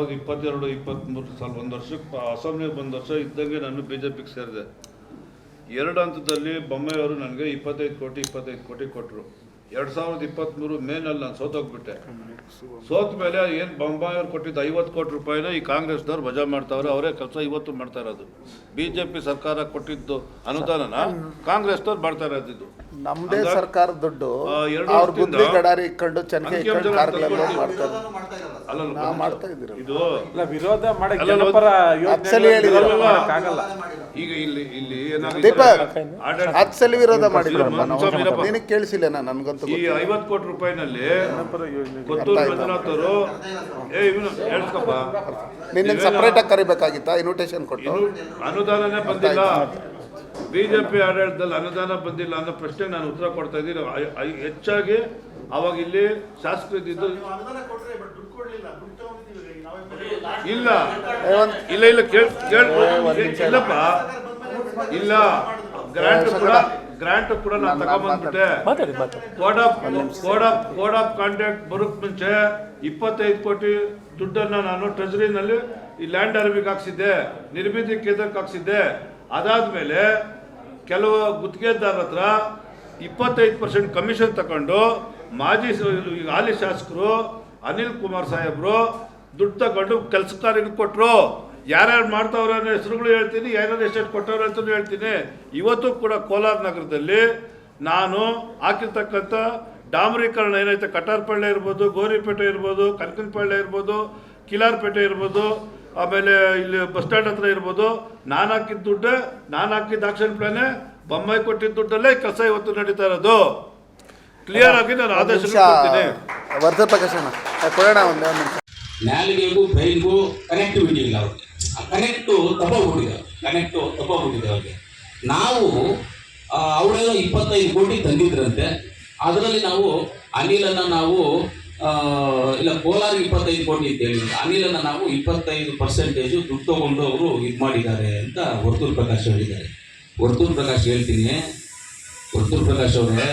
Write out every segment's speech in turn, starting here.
ಸಾವಿರದ ಇಪ್ಪತ್ತೆರಡು ಇಪ್ಪತ್ತ್ಮೂರು ಸಾಲ ಒಂದು ವರ್ಷಕ್ಕೆ ಅಸೆಂಬ್ಲಿಗೆ ಬಂದ ವರ್ಷ ಇದ್ದಂಗೆ ನಾನು ಬಿ ಜೆ ಪಿಗೆ ಸೇರಿದೆ. ಎರಡು ಹಂತದಲ್ಲಿ ಬೊಮ್ಮೆಯವರು ನನಗೆ ಇಪ್ಪತ್ತೈದು ಕೋಟಿ ಇಪ್ಪತ್ತೈದು ಕೋಟಿ ಕೊಟ್ಟರು ಎರಡು ಸಾವಿರದ ಇಪ್ಪತ್ತ್ಮೂರು ಮೇನಲ್ಲಿ ನಾನು ಸೋತೋಗ್ಬಿಟ್ಟೆ. ಸೋತ ಮೇಲೆ ಏನು ಬೊಂಬಾಯವ್ರು ಕೊಟ್ಟಿದ್ದು ಐವತ್ತು ಕೋಟಿ ರೂಪಾಯಿನ ಈ ಕಾಂಗ್ರೆಸ್ನವ್ರು ವಜಾ ಮಾಡ್ತಾವ್ರೆ ಅವರೇ ಕೆಲಸ ಇವತ್ತು ಮಾಡ್ತಾ ಇರೋದು. ಬಿ ಜೆ ಪಿ ಸರ್ಕಾರ ಕೊಟ್ಟಿದ್ದು ಅನುದಾನನ ಕಾಂಗ್ರೆಸ್ನವ್ರು ಮಾಡ್ತಾ ಇರೋದಿದ್ದು ನಮ್ದೇ ಸರ್ಕಾರ ದುಡ್ಡು ಎರಡು ಅವ್ರ ವರ್ಷದಿಂದ ಬುದ್ಧಿ ಗಡಾರಿ ಇಕ್ಕೊಂಡು ಚೆನ್ನೈ ಇಕ್ಕೊಂಡು ಇಟ್ಕೊಂಡು ಕಾರ್ಯಕ್ರಮ ತಂದ್ಕೊಡ್ತೀವಿ. ಮಾಡ್ತಾರೆ ಅಲ್ಲಲ್ಲ ನಾವು ಮಾಡ್ತಾ ಇದ್ದೀರಲ್ಲ ಇದು ಇಲ್ಲ ವಿರೋಧ ಮಾಡಕ್ಕೆ ಅಲ್ಲ, ಜನಪರ ಅಚ್ಚಲಿ ಹೇಳಿದ್ರು. ಆಗಲ್ಲ ಈಗ ಇಲ್ಲಿ ಇಲ್ಲಿ ದೀಪಕ್ ಆಡಳಿತ ಹತ್ತು ಸಲ ವಿರೋಧ ಮಾಡಿದ್ರು ನಾವು ಇಲ್ಲಪ್ಪ. ನಿನಗೆ ಕೇಳಿಸಿಲ್ಲ ನಾನು ನನ್ಗಂತೂ ಈ ಗೊತ್ತಿಲ್ಲ. ಐವತ್ತು ಕೋಟಿ ರೂಪಾಯಿನಲ್ಲಿ ಜನಪರ ಯೋಜನೆ ಕೊತ್ತೂರು ಅರ್ಥ ಮಂಜುನಾಥ್ ಅವರು ಏ ಇವನು ಹೇಳ್ಸ್ಕಪ್ಪ ನಿನ್ನ ಸಪ್ರೇಟ್ ಆಗಿ ಕರಿಬೇಕಾಗಿತ್ತಾ ಇನ್ವಿಟೇಷನ್ ಕೊಟ್ಟು ಇನ್ನು ಅನುದಾನನೇ ಬಂದಿಲ್ಲ ಬಿಜೆಪಿ ಆಡಳಿತದಲ್ಲಿ ಅನುದಾನ ಬಂದಿಲ್ಲ ಅನ್ನೋ ಪ್ರಶ್ನೆ ನಾನು ಉತ್ತರ ಕೊಡ್ತಾ ಇದ್ದೀನಿ. ಹೆಚ್ಚಾಗಿ ಅವಾಗ ಇಲ್ಲಿ ಶಾಸಕರಿದ್ದು ಇದ್ದಿದ್ದು ಇಲ್ಲ. ಇಲ್ಲ. ಇಲ್ಲ ಕೇಳಪ್ಪ ಇಲ್ಲಪ್ಪ. ಇಲ್ಲ. ಗ್ರಾಂಟ್ ಕೂಡ ಗ್ರಾಂಟ್ ಕೂಡ ನಾನು ತಗೊಂಡ್ಬಂದ್ಬಿಟ್ಟೆ code of code of code of contact ಬರೋಕ್ ಮುಂಚೆ ಇಪ್ಪತ್ತೈದು ಕೋಟಿ ದುಡ್ಡನ್ನ ನಾನು ಟ್ರೆಜರಿನಲ್ಲಿ ಈ ಲ್ಯಾಂಡ್ ಅರ್ವಿಗೆ ಹಾಕ್ಸಿದ್ದೆ. ನಿರ್ಮಿತಿ ಕೇಂದ್ರಕ್ಕೆ ಹಾಕ್ಸಿದ್ದೆ. ಅದಾದ್ಮೇಲೆ ಕೆಲವು ಗುತ್ತಿಗೆದಾರರ ಹತ್ರ ಇಪ್ಪತ್ತೈದು ಪರ್ಸೆಂಟ್ ಕಮಿಷನ್ ತಗೊಂಡು ಮಾಜಿ ಹಾಲಿ ಶಾಸಕರು ಅನಿಲ್ ಕುಮಾರ್ ಸಾಹೇಬರು ದುಡ್ಡು ತಗೊಂಡು ಕೆಲಸಕಾರಿಗೆ ಕೊಟ್ಟರು ಯಾರ್ಯಾರು ಮಾಡ್ತಾವ್ರ ಹೆಸರುಗಳು ಹೇಳ್ತೀನಿ, ಯಾರ್ಯಾರು ಎಷ್ಟೆಷ್ಟು ಕೊಟ್ಟವ್ರು ಅಂತಲೂ ಹೇಳ್ತೀನಿ. ಇವತ್ತು ಕೂಡ ಕೋಲಾರ ನಗರದಲ್ಲಿ ನಾನು ಹಾಕಿರ್ತಕ್ಕಂಥ ಡಾಮರೀಕರಣ ಏನೈತೆ ಕಟಾರ್ಪಳ್ಳೆ ಇರ್ಬೋದು, ಗೋರಿಪೇಟೆ ಇರ್ಬೋದು, ಕನಕನಪಳ್ಳೆ ಇರ್ಬೋದು, ಕಿಲಾರ್ಪೇಟೆ ಇರ್ಬೋದು ಆಮೇಲೆ ಇಲ್ಲಿ ಬಸ್ ಸ್ಟ್ಯಾಂಡ್ ಹತ್ರ ಇರ್ಬೋದು. ನಾನು ಹಾಕಿದ ದುಡ್ಡು ನಾನು ಹಾಕಿದ ಆಕ್ಷನ್ ಪ್ಲಾನೆ ಬೊಮ್ಮಾಯಿ ಕೊಟ್ಟಿದ್ದ ದುಡ್ಡಲ್ಲೇ ಕೆಲಸ ಇವತ್ತು ನಡೀತಾ ಇರೋದು. ಕ್ಲಿಯರ್ ಆಗಿ ನಾನು ಆದೇಶ ನ್ಯಾಲಿಗೆಗೂ ಕೊಡ್ತೀನಿ. ವರ್ಧ ಕೊಡೋಣ ಒಂದೇ ನಿಮಿಷ. ನಾಲಿಗೆಗೂ ಬ್ರೈನ್ಗೂ ಕನೆಕ್ಟಿವಿಟಿ ಇಲ್ಲ ಅವ್ರಿಗೆ ಆ ಕನೆಕ್ಟು ತಪ್ಪೋಗ್ಬಿಟ್ಟಿದೆ ಕನೆಕ್ಟು ತಪ್ಪೋಗ್ಬಿಟ್ಟಿದೆ ಅವ್ರಿಗೆ. ನಾವು ಅವರೆಲ್ಲ ಇಪ್ಪತ್ತೈದು ಕೋಟಿ ತಂದಿದ್ರಂತೆ. ಅದರಲ್ಲಿ ನಾವು ಅನಿಲನ್ನು ನಾವು ಇಲ್ಲ, ಕೋಲಾರ ಇಪ್ಪತ್ತೈದು ಕೋಟಿ ಹೇಳಿದ್ರು. ಅನಿಲನ್ನ ನಾವು ಇಪ್ಪತ್ತೈದು ಪರ್ಸೆಂಟೇಜು ದುಡ್ಡು ತಗೊಂಡು ಅವರು ಇದು ಮಾಡಿದ್ದಾರೆ ಅಂತ ವರ್ತೂರ್ ಪ್ರಕಾಶ್ ಹೇಳಿದ್ದಾರೆ. ವರ್ತೂರ್ ಪ್ರಕಾಶ್ ಹೇಳ್ತೀನಿ. ವರ್ತೂರ್ ಪ್ರಕಾಶ್ ಅವರೇ,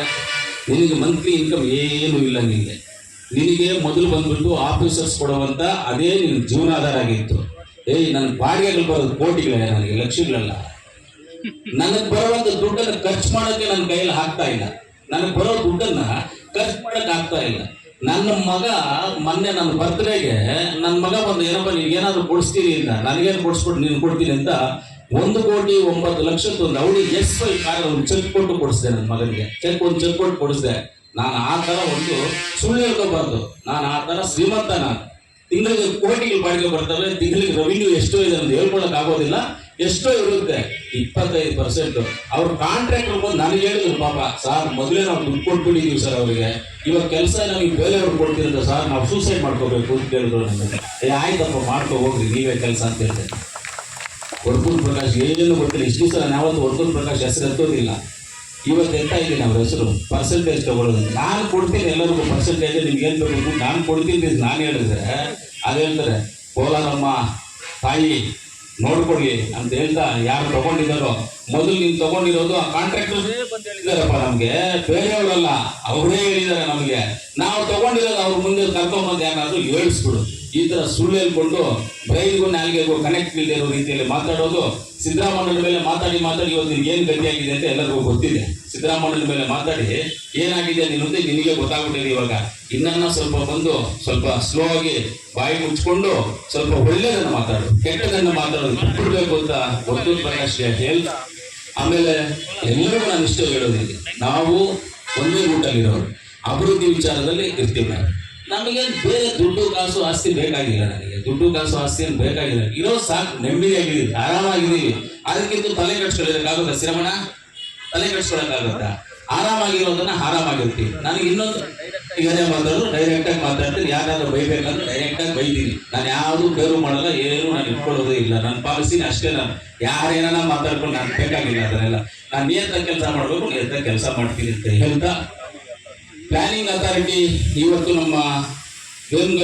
ನಿನಗೆ ಮಂತ್ಲಿ ಇನ್ಕಮ್ ಏನೂ ಇಲ್ಲ ನಿನಗೆ ನಿನಗೆ ಮೊದಲು ಬಂದ್ಬಿಟ್ಟು ಆಫೀಸರ್ಸ್ ಕೊಡುವಂಥ ಅದೇ ನಿನ್ನ ಜೀವನಾಧಾರ ಆಗಿತ್ತು. ಏಯ್ ನನ್ನ ಬಾಡಿಗೆಗಳು ಬರೋದು ಕೋಟಿಗಳೇ ನನಗೆ, ಲಕ್ಷಗಳಲ್ಲ. ನನಗೆ ಬರೋವಂಥ ದುಡ್ಡನ್ನು ಖರ್ಚು ಮಾಡೋಕ್ಕೆ ನನ್ನ ಕೈಯಲ್ಲಿ ಆಗ್ತಾ ಇಲ್ಲ. ನನಗೆ ಬರೋ ದುಡ್ಡನ್ನು ಖರ್ಚು ಮಾಡೋಕ್ಕೆ ಆಗ್ತಾ ಇಲ್ಲ. ನನ್ನ ಮಗ ಮೊನ್ನೆ ನನ್ನ ಬರ್ತ್ಡೇಗೆ ನನ್ನ ಮಗ ಬಂದು, ಏನಪ್ಪ ಏನಾದ್ರು ಕೊಡಿಸ್ತೀನಿ ಅಂತ, ನನಗೇನು ಕೊಡಿಸ್ಬಿಟ್ಟು ನೀನು ಕೊಡ್ತೀನಿ ಅಂತ ಒಂದು ಕೋಟಿ ಒಂಬತ್ತು ಲಕ್ಷದ ಒಂದು ಅವಳಿ ಎಸ್ ಐ ಕಾರ್ ಒಂದು ಚೆಕ್ ಕೊಟ್ಟು ಕೊಡಿಸಿದೆ ನನ್ನ ಮಗನಿಗೆ. ಚೆಕ್ ಒಂದು ಚೆಕ್ ಕೊಟ್ಟು ಕೊಡಿಸಿದೆ. ನಾನು ಆ ಥರ ಒಂದು ಸುಳ್ಳು ಹೇಳ್ಕೋಬಾರ್ದು. ನಾನು ಆ ಥರ ಶ್ರೀಮಂತ ನಾನು. ತಿಂಗಳಿಗೆ ಕೋಟಿಗೆ ಬಾಡಿಗೆ ಬರ್ತಾರೆ ತಿಂಗಳಿಗೆ ರೆವಿನ್ಯೂ ಎಷ್ಟು ಇದೆ ಅಂತ ಹೇಳ್ಕೊಳಕ್ ಆಗೋದಿಲ್ಲ. ಎಷ್ಟೋ ಇರುತ್ತೆ ಇಪ್ಪತ್ತೈದು ಪರ್ಸೆಂಟ್ ಅವ್ರ ಕಾಂಟ್ರಾಕ್ಟ್ ಬಂದು ನನಗೆ ಹೇಳಿದ್ರು, ಪಾಪ, ಸರ್, ಮೊದಲೇ ನಾವು ದುಡ್ಡು ಸರ್ ಅವರಿಗೆ. ಇವಾಗ ಕೆಲಸ ನಮಗೆ ಬೇರೆ ಅವ್ರು ಕೊಡ್ತೀರಂತ ಸರ್, ನಾವು ಸೂಸೈಡ್ ಮಾಡ್ಕೋಬೇಕು ಅಂತ ಹೇಳಿದ್ರು ನನಗೆ ಏ, ಆಯ್ತಪ್ಪ, ಮಾಡ್ಕೊ, ಹೋಗ್ರಿ, ನೀವೇ ಕೆಲಸ ಅಂತ ಹೇಳಿದೆ. ವರ್ತೂರ್ ಪ್ರಕಾಶ್ ಏನು ಗೊತ್ತಿಲ್ಲ. ಇಷ್ಟು ಸಲ ನಾವತ್ತು ವರ್ತೂರ್ ಪ್ರಕಾಶ್ ಹೆಸರು ಎತ್ತೋದಿಲ್ಲ. ಇವತ್ತು ಎಂತ ಇದ್ದೀನಿ ಅವ್ರ ಹೆಸರು. ಪರ್ಸೆಂಟೇಜ್ ತಗೊಳ್ಳೋದು ನಾನು ಕೊಡ್ತೀನಿ ಎಲ್ಲರಿಗೂ ಪರ್ಸೆಂಟೇಜ್ ನಿಮ್ಗೆ ಏನು ಬೇಕು, ನಾನು ಕೊಡ್ತೀನಿ ನಾನು ಹೇಳಿದ್ರೆ ಅದೇ ಹೇಳ್ತಾರೆ ಕೋಲಾರಮ್ಮ ತಾಯಿ ನೋಡ್ಕೊಡಿ ಅಂತ ಹೇಳ್ತಾ ಯಾರು ತಗೊಂಡಿದ್ದಾರೋ, ಮೊದಲು ನೀನು ತಗೊಂಡಿರೋದು ಆ ಕಾಂಟ್ರಾಕ್ಟರ್ ಬಂದು ಹೇಳಿದಾರಪ್ಪ ನಮ್ಗೆ. ಬೇರೆಯವರಲ್ಲ, ಅವರೇ ಹೇಳಿದ್ದಾರೆ ನಮಗೆ. ನಾವು ತಗೊಂಡಿರೋದು ಅವ್ರ ಮುಂದೆ ಕರ್ಕೊಂಬಂದು ಯಾರಾದ್ರೂ ಹೇಳಿಸ್ಬಿಡು ಈ ತರ ಸುಳ್ಳು ಹೇಳ್ಕೊಂಡು ಬ್ರೈನ್ಗೂ ನಾಲ್ಗೆಗೂ ಕನೆಕ್ಟ್ ಇಲ್ಲದೆ ಇರೋ ರೀತಿಯಲ್ಲಿ ಮಾತಾಡೋದು ಸಿದ್ದರಾಮಯ್ಯ ಮೇಲೆ ಮಾತಾಡಿ ಮಾತಾಡಿ ಇವತ್ತು ಏನು ಗತಿಯಾಗಿದೆ ಅಂತ ಎಲ್ಲರಿಗೂ ಗೊತ್ತಿದೆ. ಸಿದ್ದರಾಮಯ್ಯನ ಮೇಲೆ ಮಾತಾಡಿ, ಏನಾಗಿದೆ ನಿನ್ನೊಂದೇ ನಿನಗೆ ಗೊತ್ತಾಗ್ಬಿಟ್ಟಿದೆ ಇವಾಗ? ಇನ್ನನ್ನ ಸ್ವಲ್ಪ ಬಂದು ಸ್ವಲ್ಪ ಸ್ಲೋ ಆಗಿ ಬಾಯಿ ಮುಚ್ಕೊಂಡು ಸ್ವಲ್ಪ ಒಳ್ಳೇದನ್ನ ಮಾತಾಡು, ಕೆಟ್ಟದನ್ನ ಮಾತಾಡೋದು ಬಿಟ್ಬಿಡ್ಬೇಕು ಅಂತ ಒಂದು ಪ್ರಕಾಶ್ ಹೇಳ್. ಆಮೇಲೆ ಎಲ್ಲರೂ ನಾನು ಇಷ್ಟ ಹೇಳೋದಿಲ್ಲ ನಾವು ಒಂದೇ ರೂಟಲ್ಲಿರೋರು ಅಭಿವೃದ್ಧಿ ವಿಚಾರದಲ್ಲಿ ಇರ್ತೀವಿ ನಮಗೆ ಬೇರೆ ದುಡ್ಡು ಕಾಸು ಆಸ್ತಿ ಬೇಕಾಗಿಲ್ಲ ನನಗೆ. ದುಡ್ಡು ಕಾಸು ಆಸ್ತಿ ಏನು ಬೇಕಾಗಿಲ್ಲ. ಇರೋ ಸಾಕು ನೆಮ್ಮದಿಯಾಗಿದ್ದೀವಿ ಆರಾಮಾಗಿದ್ದೀವಿ ಅದಕ್ಕಿಂತ ತಲೆ ಕಟ್ಸ್ಕೊಳ್ಳೋದಕ್ಕಾಗುತ್ತೆ ಶ್ರಮಣ ತಲೆ ಕಟ್ಸ್ಕೊಳ್ಳೋಕ್ಕಾಗುತ್ತಾ ಆರಾಮಾಗಿರೋದನ್ನ ಆರಾಮಾಗಿರ್ತೀವಿ ನನಗೆ ಇನ್ನೊಂದು ಏನೇ ಮಾತಾಡೋದು ಡೈರೆಕ್ಟ್ ಆಗಿ ಮಾತಾಡ್ತೀನಿ ಯಾರಾದ್ರೂ ಬೈಬೇಕಂದ್ರೆ ಡೈರೆಕ್ಟ್ ಆಗಿ ಬೈತೀನಿ. ನಾನು ಯಾವುದು ಬೇರು ಮಾಡಲ್ಲ, ಏನು ನಾನು ಇಟ್ಕೊಳ್ಳೋದೇ ಇಲ್ಲ. ನನ್ನ ಪಾಲಿಸಿನ ಅಷ್ಟೇ ನಾನು. ಯಾರೇನ ಮಾತಾಡ್ಕೊಂಡು ನಾನು ಬೇಕಾಗಿಲ್ಲ ಅದನ್ನೆಲ್ಲ. ನಾನು ನಿಯಂತ್ರ ಕೆಲಸ ಮಾಡಬೇಕು, ನಿಯಂತ್ರ ಕೆಲಸ ಮಾಡ್ತೀನಿ ಅಂತ ಹೇಳ್ತಾ. ಪ್ಲಾನಿಂಗ್ ಅಥಾರಿಟಿ ಇವತ್ತು ನಮ್ಮ ದೇವನಗಲ್